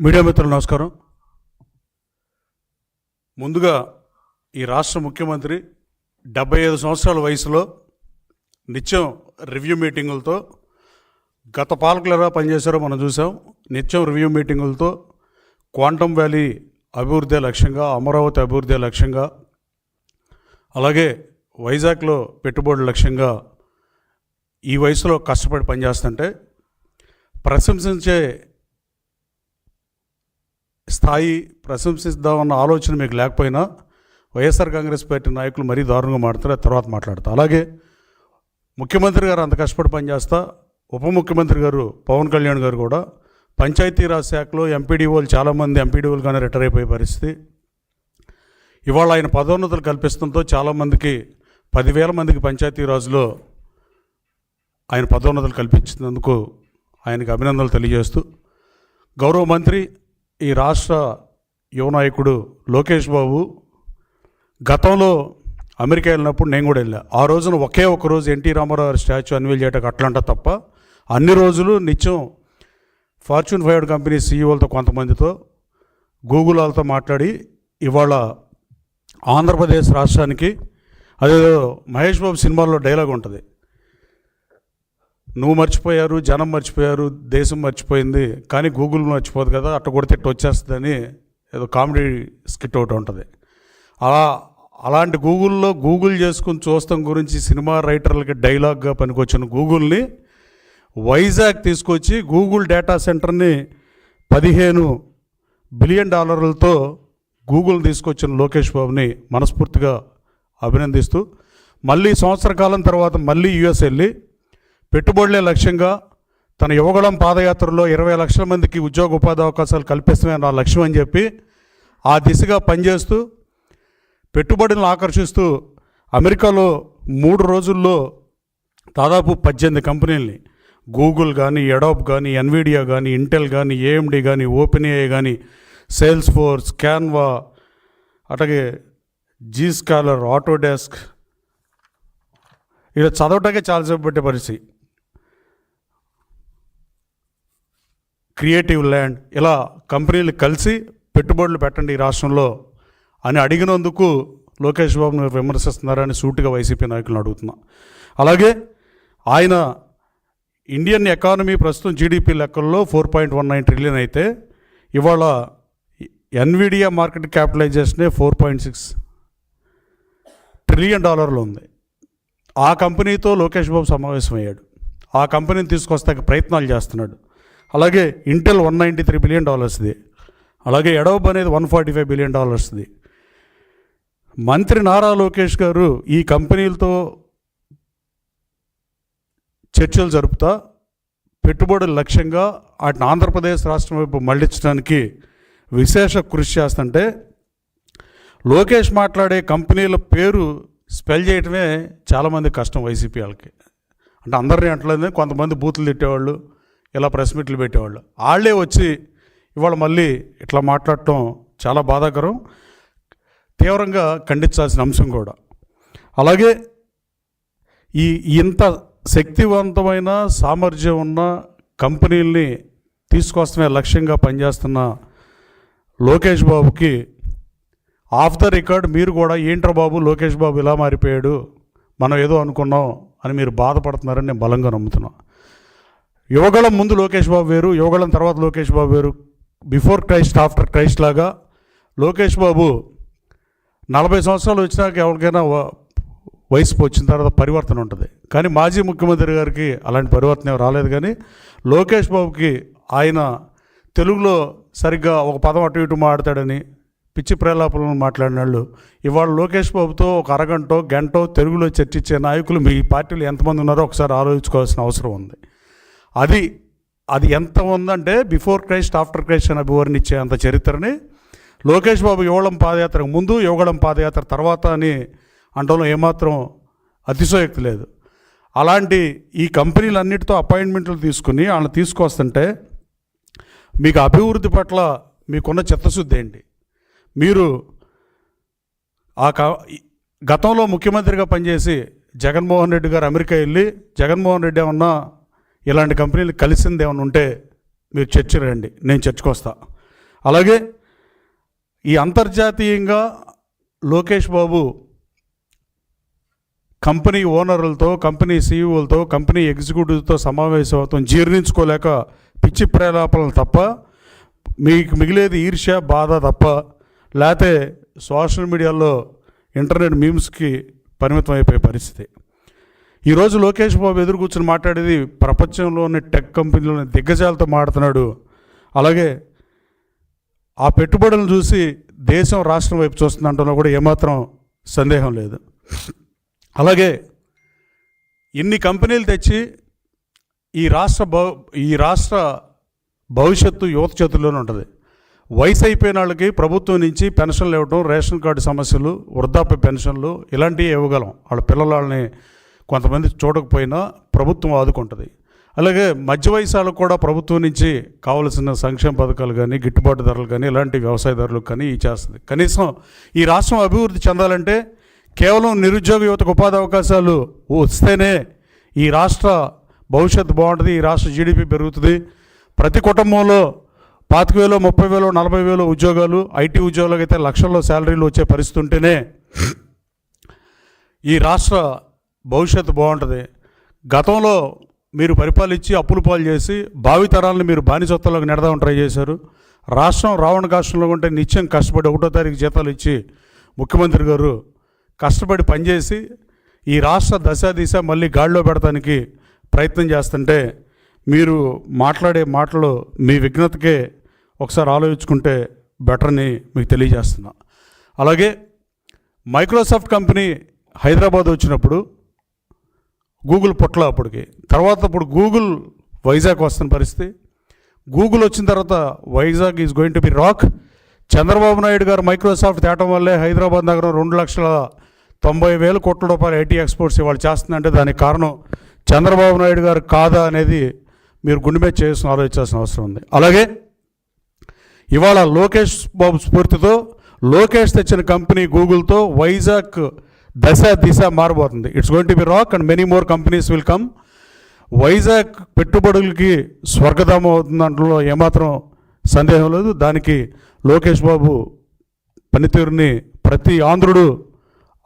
Media మిత్రులు నమస్కారం. ముందుగా ఈ రాష్ట్ర ముఖ్యమంత్రి డెబ్బై ఐదు సంవత్సరాల వయసులో నిత్యం రివ్యూ మీటింగులతో గత పాలకులు ఎలా పనిచేశారో మనం చూసాం నిత్యం రివ్యూ మీటింగులతో క్వాంటమ్ వ్యాలీ అభివృద్ధి లక్ష్యంగా అమరావతి అభివృద్ధి లక్ష్యంగా అలాగే వైజాగ్లో పెట్టుబడుల లక్ష్యంగా ఈ వయసులో కష్టపడి పనిచేస్తుంటే ప్రశంసించే స్థాయి ప్రశంసిద్దామన్న ఆలోచన మీకు లేకపోయినా వైఎస్ఆర్ కాంగ్రెస్ పార్టీ నాయకులు మరీ దారుణంగా మాట్లాడతారు తర్వాత మాట్లాడతా. అలాగే ముఖ్యమంత్రి గారు అంత కష్టపడి పనిచేస్తా ఉప ముఖ్యమంత్రి గారు పవన్ కళ్యాణ్ గారు కూడా పంచాయతీరాజ్ శాఖలో ఎంపీడీఓలు చాలామంది ఎంపీడీఓలు కానీ రిటైర్ అయిపోయే పరిస్థితి. ఇవాళ ఆయన పదోన్నతులు కల్పిస్తుంతో చాలామందికి పదివేల మందికి పంచాయతీరాజ్లో ఆయన పదోన్నతులు కల్పించినందుకు ఆయనకి అభినందనలు తెలియజేస్తూ గౌరవ మంత్రి ఈ రాష్ట్ర యువ నాయకుడు లోకేష్ బాబు గతంలో అమెరికా వెళ్ళినప్పుడు నేను కూడా వెళ్ళా. ఆ రోజున ఒకే ఒక రోజు ఎన్టీ రామారావు గారి స్టాచ్యూ అన్వీల్ చేయటం అట్లంట తప్ప అన్ని రోజులు నిత్యం ఫార్చ్యూన్ ఫైవ్ కంపెనీ సీఈఓలతో కొంతమందితో గూగుల్ వాళ్ళతో మాట్లాడి ఇవాళ ఆంధ్రప్రదేశ్ రాష్ట్రానికి అదేదో మహేష్ బాబు సినిమాల్లో డైలాగ్ ఉంటుంది. నువ్వు మర్చిపోయారు జనం మర్చిపోయారు దేశం మర్చిపోయింది కానీ గూగుల్ మర్చిపోదు కదా అట్ట కొడితే ఇట్ట వచ్చేస్తుందని ఏదో కామెడీ స్కిట్ ఒకటి ఉంటుంది. అలా అలాంటి గూగుల్లో గూగుల్ చేసుకుని చూస్తాం గురించి సినిమా రైటర్లకి డైలాగ్గా పనికొచ్చిన గూగుల్ని వైజాగ్ తీసుకొచ్చి గూగుల్ డేటా సెంటర్ని పదిహేను బిలియన్ డాలర్లతో గూగుల్ తీసుకొచ్చిన లోకేష్ బాబుని మనస్ఫూర్తిగా అభినందిస్తూ మళ్ళీ సంవత్సర కాలం తర్వాత మళ్ళీ యుఎస్ వెళ్ళి పెట్టుబడులే లక్ష్యంగా తన యువగళం పాదయాత్రలో ఇరవై లక్షల మందికి ఉద్యోగ ఉపాధి అవకాశాలు కల్పిస్తమే నా లక్ష్యం అని చెప్పి ఆ దిశగా పనిచేస్తూ పెట్టుబడులను ఆకర్షిస్తూ అమెరికాలో మూడు రోజుల్లో దాదాపు పద్దెనిమిది కంపెనీల్ని గూగుల్ కానీ ఎడాప్ కానీ ఎన్విడియా కానీ ఇంటెల్ కానీ ఏఎండి కానీ ఓపెన్ఏఐ కానీ సేల్స్ ఫోర్స్ క్యాన్వా అట్లాగే జీ స్కాలర్ ఆటోడెస్క్ ఇలా చదవటానికి చాలాసేపు పెట్టే పరిస్థితి. Creative land. ఇలా కంపెనీలు కలిసి పెట్టుబడులు పెట్టండి ఈ రాష్ట్రంలో అని అడిగినందుకు లోకేష్ బాబును విమర్శిస్తున్నారని సూటిగా వైసీపీ నాయకులను అడుగుతున్నా. అలాగే ఆయన ఇండియన్ ఎకానమీ ప్రస్తుతం జీడిపి లెక్కల్లో four point one nine trillion అయితే ఇవాళ ఎన్విడియా మార్కెట్ క్యాపిటలైజేషనే ఫోర్ పాయింట్ సిక్స్ ట్రిలియన్ డాలర్లు ఉంది. ఆ కంపెనీతో లోకేష్ బాబు సమావేశమయ్యాడు. ఆ కంపెనీని తీసుకొస్తాక ప్రయత్నాలు చేస్తున్నాడు. అలాగే Intel one ninety three billion డాలర్స్ది అలాగే ఎడోబ్ అనేది వన్ ఫార్టీ ఫైవ్ బిలియన్ డాలర్స్ది మంత్రి నారా లోకేష్ గారు ఈ కంపెనీలతో చర్చలు జరుపుతా పెట్టుబడుల లక్ష్యంగా వాటిని ఆంధ్రప్రదేశ్ రాష్ట్రం వైపు మళ్ళించడానికి విశేష కృషి చేస్తుంటే లోకేష్ మాట్లాడే కంపెనీల పేరు స్పెల్ చేయటమే చాలామంది కష్టం వైసీపీ వాళ్ళకి. అంటే అందరినీ అంటలేదు కొంతమంది బూతులు తిట్టేవాళ్ళు ఇలా ప్రెస్ మీట్లు పెట్టేవాళ్ళు. వాళ్ళే వచ్చి ఇవాళ మళ్ళీ ఇట్లా మాట్లాడటం చాలా బాధాకరం. తీవ్రంగా ఖండించాల్సిన అంశం కూడా. అలాగే ఈ ఇంత శక్తివంతమైన సామర్థ్యం ఉన్న కంపెనీల్ని తీసుకొస్తున్న లక్ష్యంగా పనిచేస్తున్న లోకేష్ బాబుకి ఆఫ్ ద రికార్డ్ మీరు కూడా ఏంట్రా బాబు లోకేష్ బాబు ఇలా మారిపోయాడు మనం ఏదో అనుకున్నాం అని మీరు బాధపడుతున్నారని నేను బలంగా నమ్ముతున్నాను. యువగళం ముందు లోకేష్ బాబు వేరు యువగళం తర్వాత లోకేష్ బాబు వేరు. బిఫోర్ క్రైస్ట్ ఆఫ్టర్ క్రైస్ట్ లాగా. లోకేష్ బాబు నలభై సంవత్సరాలు వచ్చినాక ఎవరికైనా వ- వయసు వచ్చిన తర్వాత పరివర్తన ఉంటుంది. కానీ మాజీ ముఖ్యమంత్రి గారికి అలాంటి పరివర్తన రాలేదు కానీ లోకేష్ బాబుకి ఆయన తెలుగులో సరిగ్గా ఒక పదం అటు ఇటు మాట్లాడతాడని పిచ్చి ప్రేలాపలను మాట్లాడిన వాళ్ళు. ఇవాళ లోకేష్ బాబుతో ఒక అరగంటో గంటో తెలుగులో చర్చించే నాయకులు మీ పార్టీలు ఎంతమంది ఉన్నారో ఒకసారి ఆలోచించుకోవాల్సిన అవసరం ఉంది. అది అది ఎంత ఉందంటే బిఫోర్ క్రైస్ట్ ఆఫ్టర్ క్రైస్ట్ అని అభివర్ణించే అంత చరిత్రని లోకేష్ బాబు యువళం పాదయాత్రకు ముందు యువగళం పాదయాత్ర తర్వాత అని అంటంలో ఏమాత్రం అతిశయోక్తి లేదు. అలాంటి ఈ కంపెనీలన్నిటితో అపాయింట్మెంట్లు తీసుకుని వాళ్ళని తీసుకొస్తుంటే మీకు అభివృద్ధి పట్ల మీకున్న చిత్తశుద్ధి ఏంటి? మీరు ఆ క గతంలో ముఖ్యమంత్రిగా పనిచేసి జగన్మోహన్ రెడ్డి గారు అమెరికా వెళ్ళి జగన్మోహన్ రెడ్డి ఏమన్నా ఇలాంటి కంపెనీలు కలిసింది ఏమైనా ఉంటే మీరు చర్చ రండి నేను చర్చకు వస్తా అలాగే ఈ అంతర్జాతీయంగా లోకేష్ బాబు కంపెనీ ఓనర్లతో కంపెనీ సీఈఓలతో కంపెనీ ఎగ్జిక్యూటివ్తో సమావేశం అవుతాం జీర్ణించుకోలేక పిచ్చి ప్రేలాపనలు తప్ప మీకు మిగిలేది ఈర్ష్య బాధ తప్ప లేకపోతే సోషల్ మీడియాలో ఇంటర్నెట్ మీమ్స్కి పరిమితం అయిపోయే పరిస్థితి. ఈరోజు లోకేష్ బాబు ఎదురు కూర్చొని మాట్లాడేది ప్రపంచంలోని టెక్ కంపెనీలోని దిగ్గజాలతో మాడుతున్నాడు. అలాగే ఆ పెట్టుబడులను చూసి దేశం రాష్ట్రం వైపు చూస్తుందంటున్నా కూడా ఏమాత్రం సందేహం లేదు. అలాగే ఇన్ని కంపెనీలు తెచ్చి ఈ రాష్ట్ర భవ ఈ రాష్ట్ర భవిష్యత్తు యువత చేతుల్లోనే ఉంటుంది. వయసు అయిపోయిన వాళ్ళకి ప్రభుత్వం నుంచి పెన్షన్లు ఇవ్వడం రేషన్ కార్డు సమస్యలు వృద్ధాప్య పెన్షన్లు ఇలాంటివి ఇవ్వగలం. వాళ్ళ పిల్లల వాళ్ళని కొంతమంది చూడకపోయినా ప్రభుత్వం ఆదుకుంటుంది. అలాగే మధ్య వయసు కూడా ప్రభుత్వం నుంచి కావలసిన సంక్షేమ పథకాలు కానీ గిట్టుబాటు ధరలు కానీ ఇలాంటి వ్యవసాయదారులకు కానీ ఈ చేస్తుంది కనీసం ఈ రాష్ట్రం అభివృద్ధి చెందాలంటే కేవలం నిరుద్యోగ యువతకు ఉపాధి అవకాశాలు వస్తేనే ఈ రాష్ట్ర భవిష్యత్తు బాగుంటుంది ఈ రాష్ట్ర జీడిపి పెరుగుతుంది. ప్రతి కుటుంబంలో పాతిక వేలు ముప్పై వేలు నలభై వేలు ఉద్యోగాలు ఐటీ ఉద్యోగాలకు అయితే లక్షల్లో శాలరీలు వచ్చే పరిస్థితి ఉంటేనే ఈ రాష్ట్ర భవిష్యత్తు బాగుంటుంది. గతంలో మీరు పరిపాలించి అప్పులు పాలు చేసి భావితరాలను మీరు బానిసత్వంలోకి నెడదామని ట్రై చేశారు. రాష్ట్రం రావణ కాష్టంలో ఉంటే నిత్యం కష్టపడి ఒకటో తారీఖు జీతాలు ఇచ్చి ముఖ్యమంత్రి గారు కష్టపడి పనిచేసి ఈ రాష్ట్ర దశ దిశ మళ్ళీ గాడిలో పెడతానికి ప్రయత్నం చేస్తుంటే మీరు మాట్లాడే మాటలు మీ విఘ్నతకే ఒకసారి ఆలోచించుకుంటే బెటర్ అని మీకు తెలియజేస్తున్నా. అలాగే మైక్రోసాఫ్ట్ కంపెనీ హైదరాబాద్ వచ్చినప్పుడు గూగుల్ పుట్ల అప్పటికి. తర్వాత ఇప్పుడు గూగుల్ వైజాగ్ వస్తున్న పరిస్థితి. గూగుల్ వచ్చిన తర్వాత Vizag is going to be rock Chandrababu Naidu garu Microsoft తేటం వల్లే హైదరాబాద్ నగరం రెండు లక్షల తొంభై వేల కోట్ల రూపాయల ఐటీ ఎక్స్పోర్ట్స్ ఇవాళ చేస్తుందంటే దానికి కారణం చంద్రబాబు నాయుడు గారు కాదా అనేది మీరు గుండె మీద చేసిన ఆలోచించాల్సిన అవసరం ఉంది. అలాగే ఇవాళ లోకేష్ బాబు స్ఫూర్తితో లోకేష్ తెచ్చిన కంపెనీ గూగుల్తో వైజాగ్ దశ దిశ మారబోతుంది. It's going to be rock and many more companies will come Vizag పెట్టుబడులకి స్వర్గధామం అవుతుంది దాంట్లో ఏమాత్రం సందేహం లేదు. దానికి లోకేష్ బాబు పనితీరుని ప్రతి ఆంధ్రుడు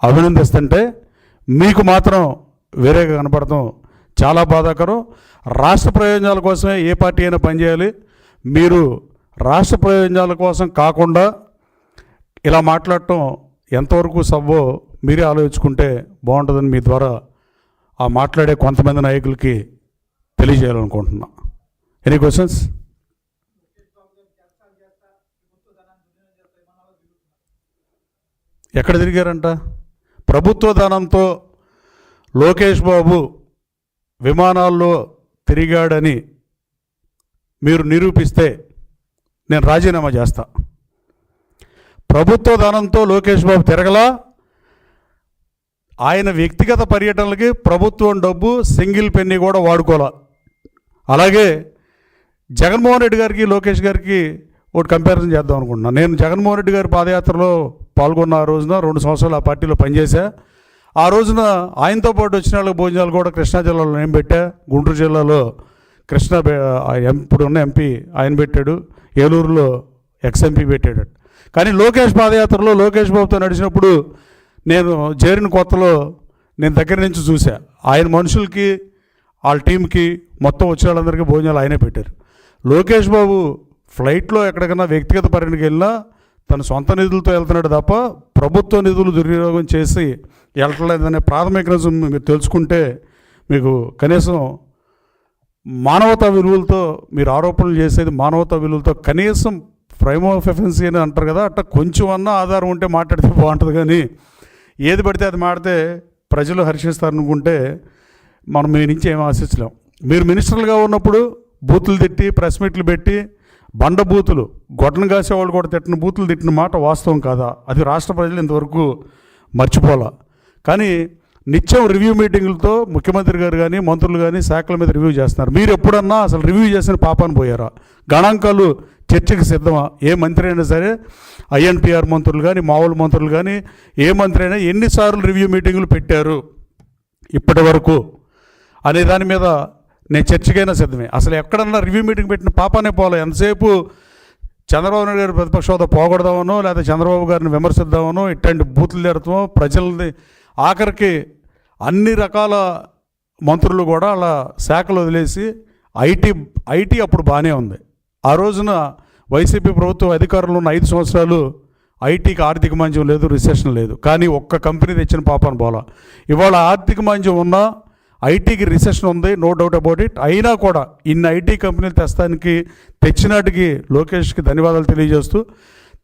అభినందిస్తుంటే మీకు మాత్రం వేరేగా కనపడటం చాలా బాధాకరం. రాష్ట్ర ప్రయోజనాల కోసమే ఏ పార్టీ అయినా పనిచేయాలి. మీరు రాష్ట్ర ప్రయోజనాల కోసం కాకుండా ఇలా మాట్లాడటం ఎంతవరకు సవ్వో మీరే ఆలోచించుకుంటే బాగుంటుందని మీ ద్వారా ఆ మాట్లాడే కొంతమంది నాయకులకి తెలియజేయాలనుకుంటున్నా. ఎనీ క్వశ్చన్స్ ఎక్కడ తిరిగారంట? ప్రభుత్వ ధనంతో లోకేష్ బాబు విమానాల్లో తిరిగాడని మీరు నిరూపిస్తే నేను రాజీనామా చేస్తా. ప్రభుత్వ ధనంతో లోకేష్ బాబు తిరగలా? ఆయన వ్యక్తిగత పర్యటనలకి ప్రభుత్వం డబ్బు సింగిల్ పెన్ని కూడా వాడుకోవాలి అలాగే జగన్మోహన్ రెడ్డి గారికి లోకేష్ గారికి ఒకటి కంపారిజన్ చేద్దాం అనుకుంటున్నాను నేను జగన్మోహన్ రెడ్డి గారి పాదయాత్రలో పాల్గొన్న ఆ రోజున రెండు సంవత్సరాలు ఆ పార్టీలో పనిచేశా. ఆ రోజున ఆయనతో పాటు వచ్చిన వాళ్ళకి భోజనాలు కూడా కృష్ణా జిల్లాలో నేను పెట్టా. గుంటూరు జిల్లాలో కృష్ణ ఎం- ఇప్పుడు ఉన్న ఎంపీ ఆయన పెట్టాడు. ఏలూరులో ఎక్స్ ఎంపీ పెట్టాడు. కానీ లోకేష్ పాదయాత్రలో లోకేష్ బాబుతో నడిచినప్పుడు నేను చేరిన కొత్తలో నేను దగ్గర నుంచి చూసా ఆయన మనుషులకి వాళ్ళ టీంకి మొత్తం వచ్చిన వాళ్ళందరికీ భోజనాలు ఆయనే పెట్టారు. లోకేష్ బాబు ఫ్లైట్లో ఎక్కడికైనా వ్యక్తిగత పర్యటనకి వెళ్ళినా తన సొంత నిధులతో వెళ్తున్నాడు తప్ప ప్రభుత్వ నిధులు దుర్వినియోగం చేసి వెళ్ళట్లేదనే ప్రాథమిక నిజం మీరు తెలుసుకుంటే మీకు కనీసం మానవతా విలువలతో మీరు ఆరోపణలు చేసేది మానవతా విలువలతో కనీసం ప్రైమ్ ఆఫ్ ఎఫెన్సీ అని అంటారు కదా అట్లా కొంచెం అన్నా ఆధారం ఉంటే మాట్లాడితే బాగుంటుంది కానీ ఏది పడితే అది మాడితే ప్రజలు హర్షిస్తారనుకుంటే మనం మీ నుంచి ఏం ఆశించలేం. మీరు మినిస్టర్లుగా ఉన్నప్పుడు బూతులు తిట్టి ప్రెస్ మీట్లు పెట్టి బండ బూతులు గొడ్డను కాసేవాళ్ళు కూడా తిట్టిన బూతులు తిట్టిన మాట వాస్తవం కాదా? అది రాష్ట్ర ప్రజలు ఇంతవరకు మర్చిపోలా. కానీ నిత్యం రివ్యూ మీటింగులతో ముఖ్యమంత్రి గారు కానీ మంత్రులు కానీ శాఖల మీద రివ్యూ చేస్తున్నారు. మీరు ఎప్పుడన్నా అసలు రివ్యూ చేసిన పాపాన్ని పోయారా? గణాంకాలు చర్చకి సిద్ధమా? ఏ మంత్రి అయినా సరే ఐఎన్పిఆర్ మంత్రులు కానీ మామూలు మంత్రులు కానీ ఏ మంత్రి అయినా ఎన్నిసార్లు రివ్యూ మీటింగులు పెట్టారు ఇప్పటి వరకు? అనే దాని మీద నేను చర్చకైనా సిద్ధమే. అసలు ఎక్కడన్నా రివ్యూ మీటింగ్ పెట్టిన పాపానే పోలే. ఎంతసేపు చంద్రబాబు నాయుడు గారి ప్రతిపక్ష హోదా పోగొడదామనో లేదా చంద్రబాబు గారిని విమర్శిద్దామనో ఇట్లాంటి బూతులు తిడతామో ప్రజల్ని ఆఖరికి అన్ని రకాల మంత్రులు కూడా అలా శాఖలు వదిలేసి ఐటీ ఐటీ అప్పుడు బాగానే ఉంది. ఆ రోజున వైసీపీ ప్రభుత్వం అధికారంలో ఉన్న ఐదు సంవత్సరాలు ఐటీకి ఆర్థిక మాంద్యం లేదు రిసెషన్ లేదు. కానీ ఒక్క కంపెనీ తెచ్చిన పాపను పోలా ఇవాళ ఆర్థిక మాంద్యం ఉన్నా ఐటీకి రిసెషన్ ఉంది నో డౌట్ అబౌట్ ఇట్. అయినా కూడా ఇన్ని ఐటీ కంపెనీలు తెస్తానికి తెచ్చినాటికి లోకేష్కి ధన్యవాదాలు తెలియజేస్తూ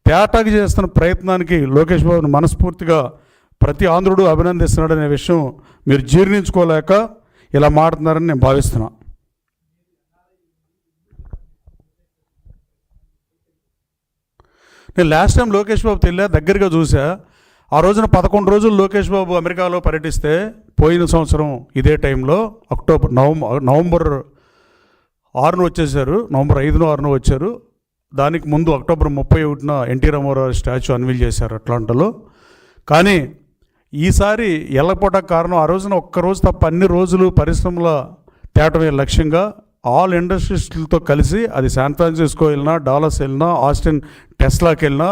తేటాకి చేస్తున్న ప్రయత్నానికి లోకేష్ బాబును మనస్ఫూర్తిగా ప్రతి ఆంధ్రుడు అభినందిస్తున్నాడనే విషయం మీరు జీర్ణించుకోలేక ఇలా మాట్లాడుతున్నారని నేను భావిస్తున్నాను నేను లాస్ట్ టైం లోకేష్ బాబు తెల్లా దగ్గరగా చూసా. ఆ రోజున పదకొండు రోజులు లోకేష్ బాబు అమెరికాలో పర్యటిస్తే పోయిన సంవత్సరం ఇదే టైంలో అక్టోబర్ నవంబర్ నవంబర్ ఆరున వచ్చేసారు. నవంబర్ ఐదున ఆరున వచ్చారు. దానికి ముందు అక్టోబర్ ముప్పై ఒకటిన ఎన్టీ రామారావు స్టాచ్యూ అన్వీల్ చేశారు అట్లాంటలో. కానీ ఈసారి ఎల్లపోట కారణం ఆ రోజున ఒక్క రోజు తప్ప అన్ని రోజులు పరిశ్రమల తేటమే లక్ష్యంగా ఆల్ ఇండస్ట్రీస్లతో కలిసి అది శాన్ ఫ్రాన్సిస్కో వెళ్ళినా డాలస్ వెళ్ళినా ఆస్టిన్ టెస్లాకి వెళ్ళినా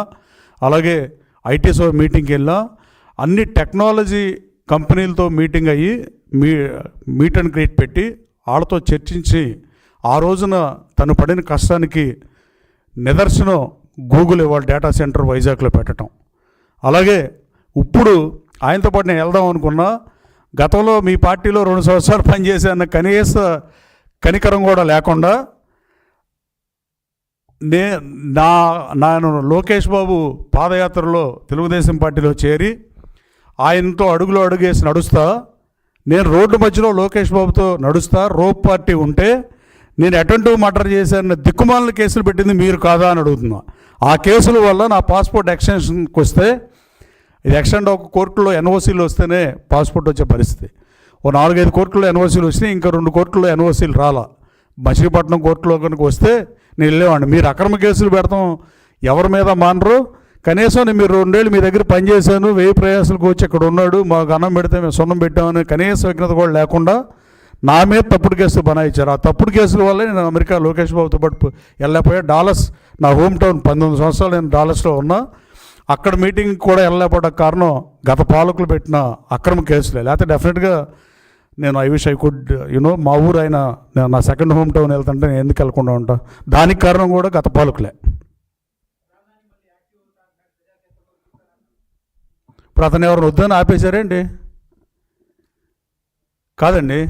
అలాగే ఐటీసో మీటింగ్కి వెళ్ళినా అన్ని టెక్నాలజీ కంపెనీలతో మీటింగ్ అయ్యి మీ మీట్ అండ్ గ్రీట్ పెట్టి వాళ్ళతో చర్చించి ఆ రోజున తను పడిన కష్టానికి నిదర్శనం గూగుల్ ఇవాళ డేటా సెంటర్ వైజాగ్లో పెట్టడం అలాగే ఇప్పుడు ఆయనతో పాటు నేను వెళ్దాం అనుకున్నా గతంలో మీ పార్టీలో రెండు సంవత్సరాలు పనిచేశాన్న కనీస కనికరం కూడా లేకుండా నే నా నేను లోకేష్ బాబు పాదయాత్రలో తెలుగుదేశం పార్టీలో చేరి ఆయనతో అడుగులో అడుగేసి నడుస్తా. నేను రోడ్డు మధ్యలో లోకేష్ బాబుతో నడుస్తా. రోప్ పార్టీ ఉంటే నేను అటెంటివ్ మర్డర్ చేశానన్న దిక్కుమాలిన కేసులు పెట్టింది మీరు కాదా అని అడుగుతున్నా. ఆ కేసుల వల్ల నా పాస్పోర్ట్ ఎక్స్టెన్షన్కి వస్తే ఇది ఎక్స్టెండ్ ఒక కోర్టులో ఎన్ఓసీలు వస్తేనే పాస్పోర్ట్ వచ్చే పరిస్థితి. ఓ నాలుగైదు కోర్టులో ఎన్ఓసీలు వచ్చినాయి ఇంకా రెండు కోర్టులో ఎన్ఓసీలు రాలా. మచిలీపట్నం కోర్టులో కనుక వస్తే నేను వెళ్ళేవాడిని. మీరు అక్రమ కేసులు పెడతాం ఎవరి మీద మానరు? కనీసం నేను మీరు రెండేళ్ళు మీ దగ్గర పనిచేశాను వెయ్యి ప్రయాసాలకు వచ్చి ఇక్కడ ఉన్నాడు మాకు అన్నం పెడితే మేము సున్నం పెట్టామని కనీస విఘ్నత కూడా లేకుండా నా మీద తప్పుడు కేసులు బనాయించారు. ఆ తప్పుడు కేసుల వల్లే నేను అమెరికా లోకేష్ బాబుతో పాటు వెళ్ళలేకపోయా. డాలస్ నా హోమ్ టౌన్ పంతొమ్మిది సంవత్సరాలు నేను డాలస్లో ఉన్నా. అక్కడ మీటింగ్ కూడా వెళ్ళలేకపోవడానికి కారణం గత పాలకులు పెట్టిన అక్రమ కేసులే. లేకపోతే డెఫినెట్గా నేను I wish I could you know మా ఊరు ఆయన నేను నా సెకండ్ హోమ్ టౌన్ వెళ్తుంటే నేను ఎందుకు వెళ్ళకుండా ఉంటా? దానికి కారణం కూడా గత పాలకులే. ఇప్పుడు అతను ఎవరిని వద్దని ఆపేశారేంటి? కాదండి.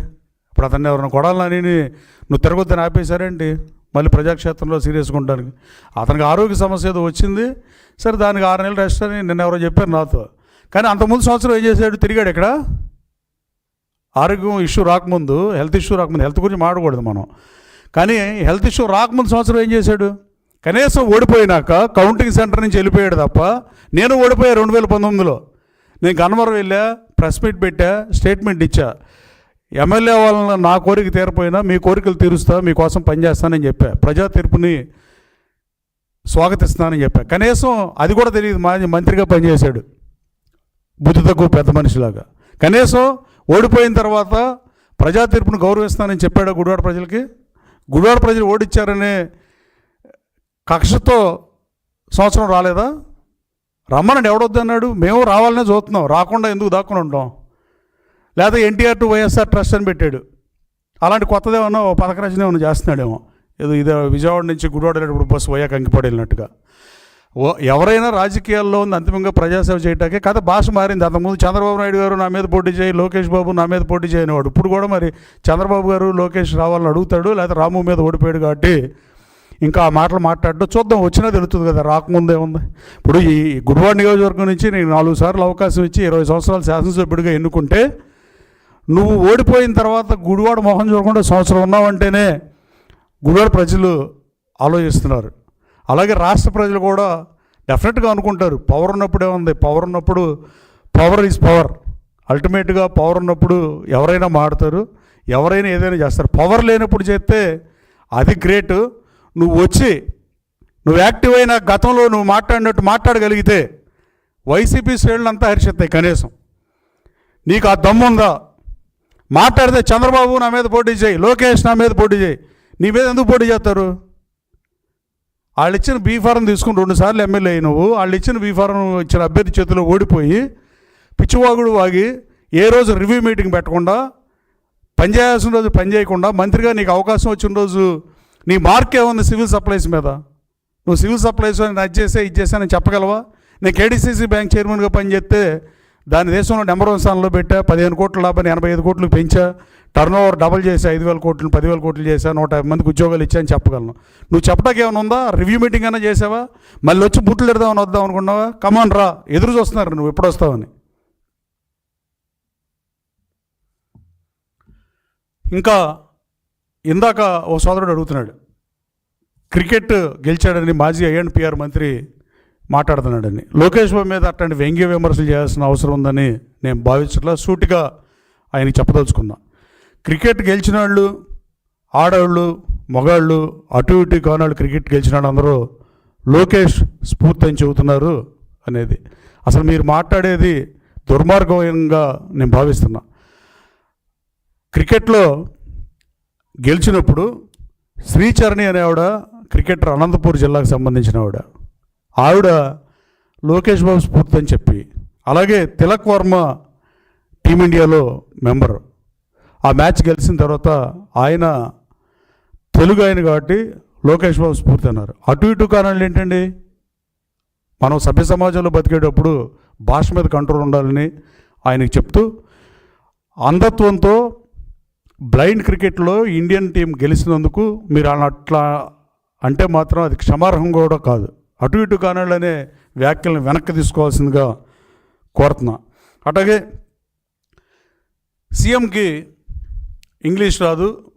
ఇప్పుడు అతన్ని ఎవరిని కొడాలని నువ్వు తిరగొద్దని ఆపేశారేంటి? మళ్ళీ ప్రజాక్షేత్రంలో సీరియస్గా ఉండడానికి. అతనికి ఆరోగ్య సమస్య ఏదో వచ్చింది. సరే దానికి ఆరు నెలలు రెస్ట్ అని నిన్న ఎవరో చెప్పారు నాతో. కానీ అంతకుముందు సంవత్సరం ఏం చేశాడు? తిరిగాడు ఇక్కడ ఆరోగ్యం ఇష్యూ రాకముందు హెల్త్ ఇష్యూ రాకముందు హెల్త్ గురించి మాడకూడదు మనం. కానీ హెల్త్ ఇష్యూ రాకముందు సంవత్సరం ఏం చేశాడు? కనీసం ఓడిపోయినాక కౌంటింగ్ సెంటర్ నుంచి వెళ్ళిపోయాడు తప్ప నేను ఓడిపోయా రెండు వేల పంతొమ్మిదిలో. నేను గన్నవరం వెళ్ళా ప్రెస్ మీట్ పెట్టా స్టేట్మెంట్ ఇచ్చా. ఎమ్మెల్యే వాళ్ళని నా కోరిక తీరపోయినా మీ కోరికలు తీరుస్తా మీకోసం పనిచేస్తానని చెప్పా. ప్రజా తీర్పుని స్వాగతిస్తానని చెప్పా. కనీసం అది కూడా తెలియదు మా మంత్రిగా పనిచేశాడు. బుద్ధి తక్కువ పెద్ద మనిషిలాగా. కనీసం ఓడిపోయిన తర్వాత ప్రజా తీర్పును గౌరవిస్తానని చెప్పాడు గుడివాడ ప్రజలకి? గుడివాడ ప్రజలు ఓడిచ్చారనే కక్షతో సంవత్సరం రాలేదా? రమ్మనండి ఎవడొద్దన్నాడు మేము రావాలనే చూస్తున్నాం. రాకుండా ఎందుకు దాక్కుని ఉంటాం? లేదా ఎన్టీఆర్ టు వైఎస్ఆర్ ట్రస్ట్ అని పెట్టాడు. అలాంటి కొత్తదేమన్నా ఓ పథక రచన ఏమన్నా చేస్తున్నాడేమో. ఏదో ఇదే విజయవాడ నుంచి గుడివాడ వెళ్ళేటప్పుడు బస్సు పోయా అంకిపడి వెళ్ళినట్టుగా. ఎవరైనా రాజకీయాల్లో ఉంది అంతిమంగా ప్రజాసేవ చేయటాకే కథ భాష మారింది. అంతకుముందు చంద్రబాబు నాయుడు గారు నా మీద పోటీ చేయి లోకేష్ బాబు నా మీద పోటీ చేయనివాడు. ఇప్పుడు కూడా మరి చంద్రబాబు గారు లోకేష్ రావాలని అడుగుతాడు లేకపోతే రాము మీద ఓడిపోయాడు కాబట్టి ఇంకా ఆ మాటలు మాట్లాడటం చూద్దాం. వచ్చినా తెలుస్తుంది కదా రాకముందే ఉంది. ఇప్పుడు ఈ గుడివాడ నియోజకవర్గం నుంచి నేను నాలుగు సార్లు అవకాశం ఇచ్చి ఇరవై సంవత్సరాలు శాసనసభ్యుడిగా ఎన్నుకుంటే నువ్వు ఓడిపోయిన తర్వాత గుడివాడ మొహం చూడకుండా సంవత్సరం ఉన్నావంటేనే గుడివాడ ప్రజలు ఆలోచిస్తున్నారు. అలాగే రాష్ట్ర ప్రజలు కూడా డెఫినెట్గా అనుకుంటారు పవర్ ఉన్నప్పుడే ఉంది పవర్ ఉన్నప్పుడు పవర్ ఈజ్ పవర్ అల్టిమేట్గా పవర్ ఉన్నప్పుడు ఎవరైనా మాడతారు ఎవరైనా ఏదైనా చేస్తారు. పవర్ లేనప్పుడు చేస్తే అది గ్రేట్ నువ్వు వచ్చి నువ్వు యాక్టివ్ అయిన గతంలో నువ్వు మాట్లాడినట్టు మాట్లాడగలిగితే వైసీపీ శ్రేణులు అంతా హర్షిస్తాయి కనీసం. నీకు ఆ దమ్ముందా మాట్లాడితే చంద్రబాబు నా మీద పోటీ చేయి లోకేష్ నా మీద పోటీ చేయి. నీ మీద ఎందుకు పోటీ చేస్తారు? వాళ్ళు ఇచ్చిన బీ ఫారం తీసుకుని రెండు సార్లు ఎమ్మెల్యే నువ్వు వాళ్ళు ఇచ్చిన బీ ఫారం ఇచ్చిన అభ్యర్థి చేతిలో ఓడిపోయి పిచ్చివాగుడు వాగి ఏ రోజు రివ్యూ మీటింగ్ పెట్టకుండా పనిచేయాల్సిన రోజు పని చేయకుండా మంత్రిగా నీకు అవకాశం వచ్చిన రోజు నీ మార్క్ ఏముంది సివిల్ సప్లైస్ మీద? నువ్వు సివిల్ సప్లైస్ అని అది చేసే ఇది చేసానని చెప్పగలవా? నేను కేడీసీసీ బ్యాంక్ చైర్మన్గా పనిచేస్తే దాని దేశంలో నెంబర్ వన్ స్థానంలో పెట్టా పదిహేను కోట్ల లాభాన్ని ఎనభై ఐదు కోట్లు పెంచా టర్న్ ఓవర్ డబల్ చేసా ఐదు వేల కోట్లు పదివేల కోట్లు చేశా నూట యాభై మందికి ఉద్యోగాలు ఇచ్చా అని చెప్పగలను. నువ్వు చెప్పడానికి ఏమైనా ఉందా? రివ్యూ మీటింగ్ అయినా చేసావా? మళ్ళీ వచ్చి బుట్లు ఎడదామని వద్దాం అనుకున్నావా? కమాన్ రా. ఎదురు చూస్తున్నారు నువ్వు ఎప్పుడు వస్తావని. ఇంకా ఇందాక ఓ సోదరుడు అడుగుతున్నాడు క్రికెట్ గెలిచాడని మాజీ ఐఎన్పిఆర్ మంత్రి మాట్లాడుతున్నాడని. లోకేష్ బాబు మీద అట్లాంటి వ్యంగ్య విమర్శలు చేయాల్సిన అవసరం ఉందని నేను భావించట్లా సూటిగా ఆయనకి చెప్పదలుచుకున్నా. క్రికెట్ గెలిచిన వాళ్ళు ఆడవాళ్ళు మగాళ్ళు అటు ఇటు కానాళ్ళు క్రికెట్ గెలిచిన వాళ్ళు అందరూ లోకేష్ స్ఫూర్తి అని చెబుతున్నారు అనేది. అసలు మీరు మాట్లాడేది దుర్మార్గంగా నేను భావిస్తున్నా. క్రికెట్లో గెలిచినప్పుడు శ్రీచరణి అనే ఆవిడ క్రికెటర్ అనంతపూర్ జిల్లాకు సంబంధించిన ఆవిడ ఆవిడ లోకేష్ బాబు స్ఫూర్తి అని చెప్పి అలాగే తిలక్ వర్మ టీమిండియాలో మెంబర్. ఆ మ్యాచ్ గెలిచిన తర్వాత ఆయన తెలుగు ఆయన కాబట్టి లోకేష్ బాబు స్ఫూర్తి అన్నారు. అటు ఇటు కారణాలు ఏంటండి? మనం సభ్య సమాజంలో బతికేటప్పుడు భాష మీద కంట్రోల్ ఉండాలని ఆయనకి చెప్తూ అంధత్వంతో బ్లైండ్ క్రికెట్లో ఇండియన్ టీం గెలిచినందుకు మీరు అట్లా అంటే మాత్రం అది క్షమార్హం కూడా కాదు. అటు ఇటు కానళ్ళనే వ్యాఖ్యలను వెనక్కి తీసుకోవాల్సిందిగా కోరుతున్నా. అట్లాగే సీఎంకి ఇంగ్లీష్ రాదు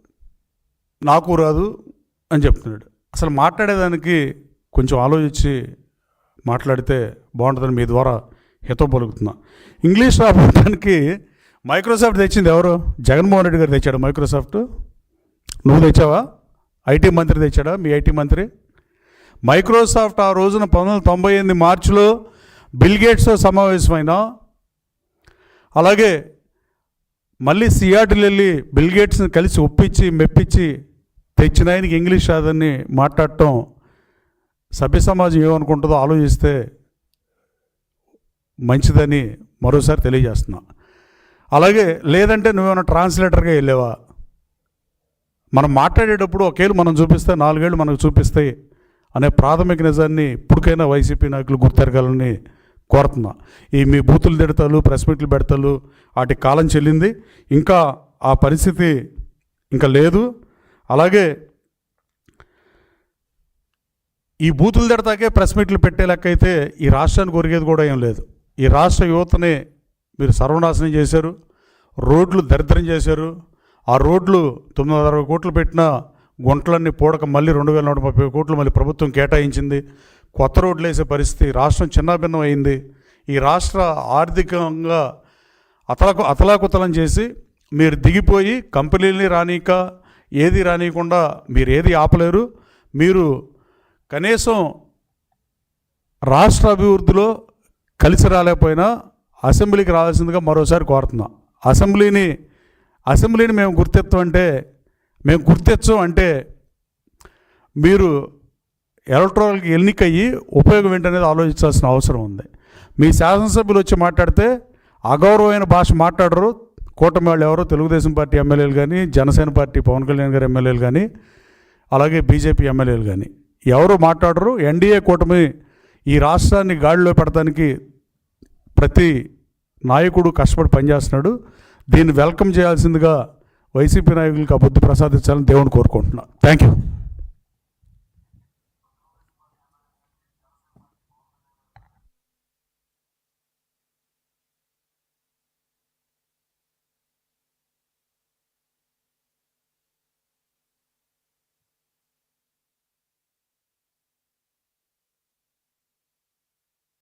నాకు రాదు అని చెప్తున్నాడు. అసలు మాట్లాడేదానికి కొంచెం ఆలోచించి మాట్లాడితే బాగుంటుందని మీ ద్వారా హితం పలుకుతున్నా. ఇంగ్లీష్ రాబోటానికి మైక్రోసాఫ్ట్ తెచ్చింది ఎవరు? జగన్మోహన్ రెడ్డి గారు తెచ్చాడు మైక్రోసాఫ్ట్. నువ్వు తెచ్చావా? ఐటీ మంత్రి తెచ్చాడా? మీ ఐటీ మంత్రి? మైక్రోసాఫ్ట్ ఆ రోజున పంతొమ్మిది వందల తొంభై ఎనిమిది మార్చిలో బిల్గేట్స్తో సమావేశమైన. అలాగే మళ్ళీ సియాటిల్ వెళ్ళి బిల్గేట్స్ని కలిసి ఒప్పించి మెప్పించి తెచ్చిన ఆయనకి ఇంగ్లీష్ రాదని మాట్లాడటం సభ్య సమాజం ఏమనుకుంటుందో ఆలోచిస్తే మంచిదని మరోసారి తెలియజేస్తున్నా. అలాగే లేదంటే నువ్వేమైనా ట్రాన్స్లేటర్గా వెళ్ళావా? మనం మాట్లాడేటప్పుడు ఒకేళ్ళు మనం చూపిస్తే నాలుగేళ్ళు మనకు చూపిస్తాయి. అనే ప్రాథమిక నిజాన్ని ఇప్పటికైనా వైసీపీ నాయకులు గుర్తెరగాలని కోరుతున్నా. ఈ మీ బూతులు తిడతాలు ప్రెస్ మీట్లు పెడతాలు వాటి కాలం చెల్లింది. ఇంకా ఆ పరిస్థితి ఇంకా లేదు. అలాగే ఈ బూతులు తిడతాకే ప్రెస్ మీట్లు పెట్టే లెక్క అయితే ఈ రాష్ట్రానికి ఒరిగేది కూడా ఏం లేదు. ఈ రాష్ట్ర యువతని మీరు సర్వనాశనం చేశారు. రోడ్లు దరిద్రం చేశారు. ఆ రోడ్లు తొమ్మిది వందల అరవై కోట్లు పెట్టిన గుంటలన్నీ పూడక మళ్ళీ రెండు వేల నూట ముప్పై కోట్లు మళ్ళీ ప్రభుత్వం కేటాయించింది. కొత్త రోడ్లు వేసే పరిస్థితి. రాష్ట్రం చిన్నాభిన్నం అయింది. ఈ రాష్ట్ర ఆర్థికంగా అతలకు అతలాకుతలం చేసి మీరు దిగిపోయి కంపెనీలని రానీక ఏది రానియకుండా మీరు ఏది ఆపలేరు. మీరు కనీసం రాష్ట్ర అభివృద్ధిలో కలిసి రాలేకపోయినా అసెంబ్లీకి రావాల్సిందిగా మరోసారి కోరుతున్నా. అసెంబ్లీని అసెంబ్లీని మేము గుర్తెత్తం అంటే మేము గుర్తెచ్చం అంటే మీరు ఎలక్ట్రాల్కి ఎన్నికయ్యి ఉపయోగం ఏంటనేది ఆలోచించాల్సిన అవసరం ఉంది. మీ శాసనసభ్యులు వచ్చి మాట్లాడితే అగౌరవమైన భాష మాట్లాడరు. కూటమి వాళ్ళు ఎవరో తెలుగుదేశం పార్టీ ఎమ్మెల్యేలు కానీ జనసేన పార్టీ పవన్ కళ్యాణ్ గారి ఎమ్మెల్యేలు కానీ అలాగే బీజేపీ ఎమ్మెల్యేలు కానీ ఎవరు మాట్లాడరు. ఎన్డీఏ కూటమి ఈ రాష్ట్రాన్ని గాడిలో పెడతానికి ప్రతి నాయకుడు కష్టపడి పనిచేస్తున్నాడు. దీన్ని వెల్కమ్ చేయాల్సిందిగా వైసీపీ నాయకులకు ఆ బుద్ధి ప్రసాదించాలని దేవుని కోరుకుంటున్నాను థ్యాంక్ యూ